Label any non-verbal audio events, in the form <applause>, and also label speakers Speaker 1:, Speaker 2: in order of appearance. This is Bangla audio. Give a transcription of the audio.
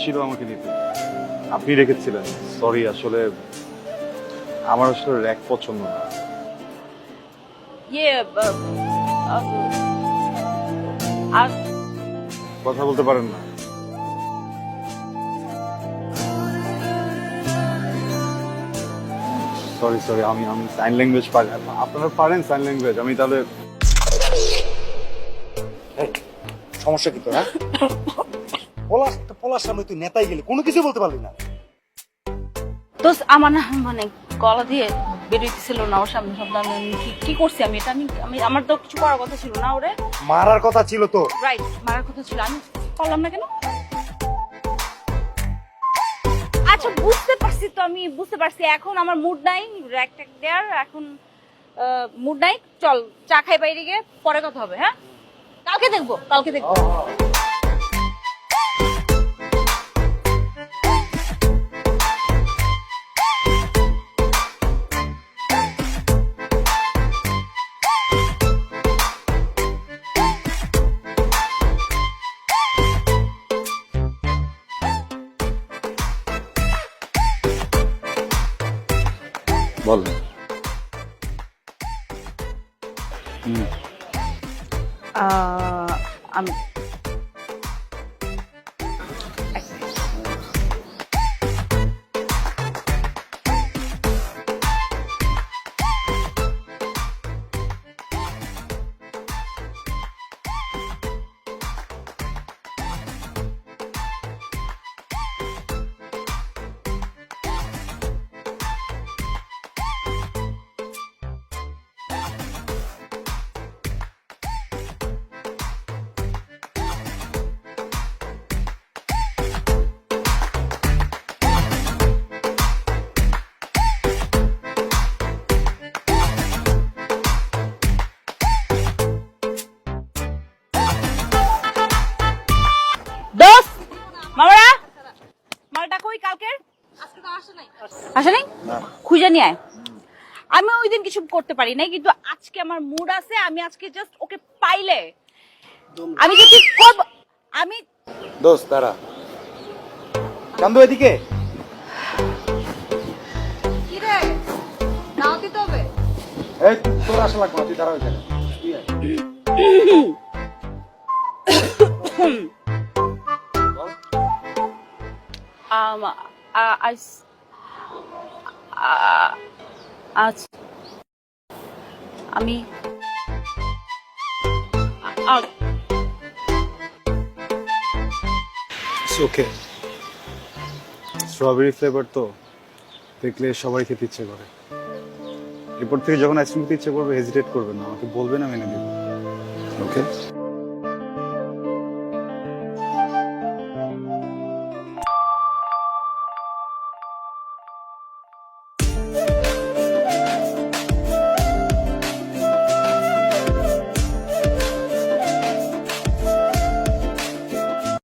Speaker 1: ছিল আমাকে দিতে। আপনি রেখেছিলেন। সরি আসলে আমার আসলে র্যাক পছন্দ না।
Speaker 2: ইয়ে আর
Speaker 1: কথা বলতে পারেন না। সরি সরি আমি আমি সাইন ল্যাঙ্গুয়েজ পারি আপনারা পারেন সাইন ল্যাঙ্গুয়েজ আমি তাহলে
Speaker 3: সমস্যা কি তোর হ্যাঁ? <laughs> পলাশ তো পলাশ সামনে তুই নেতাই গেলি কোনো কিছু বলতে পারলি না।
Speaker 2: দোস্ত আমার না মানে গলা দিয়ে বেরোইতেছিল না ওর সামনে। আমি কি- করছি আমি? এটা আমি আমি আমার তো কিছু করার কথা ছিল না ওরে।
Speaker 3: মারার কথা ছিল তো।
Speaker 2: রাইট মারার কথা ছিল। আমি করলাম না কেন? আচ্ছা বুঝতে পারছি তো আমি বুঝতে পারছি। এখন আমার মুড নাই র্যাক ট্যাক দেওয়ার। এখন মুড নাই। চল চা খাই বাইরে গিয়ে পরে কথা হবে হ্যাঁ? কালকে দেখব কালকে দেখব।
Speaker 1: বল
Speaker 2: আমি আসে নাই? খুঁজে নিয়ে আয়। আমি ওই দিন কিছু করতে পারি নাই কিন্তু আজকে আমার মুড আছে আমি আজকে জাস্ট ওকে পাইলে। আমি যে ঠিক করব আমি
Speaker 3: দোস্ত তারা চান্দু এদিকে।
Speaker 2: কি রে? নাও দিতে হবে
Speaker 3: এই তোর আসা লাগবে তুই দাঁড়া ওইখানে।
Speaker 2: um uh, I uh, আজ আমি
Speaker 1: ওকে স্ট্রবেরি ফ্লেভার তো দেখলে সবাই খেতে ইচ্ছে করে। এরপর থেকে যখন আইসক্রিম খেতে ইচ্ছে করবে হেজিটেট করবে না। আমাকে বলবেন আমি এনে দেবো ওকে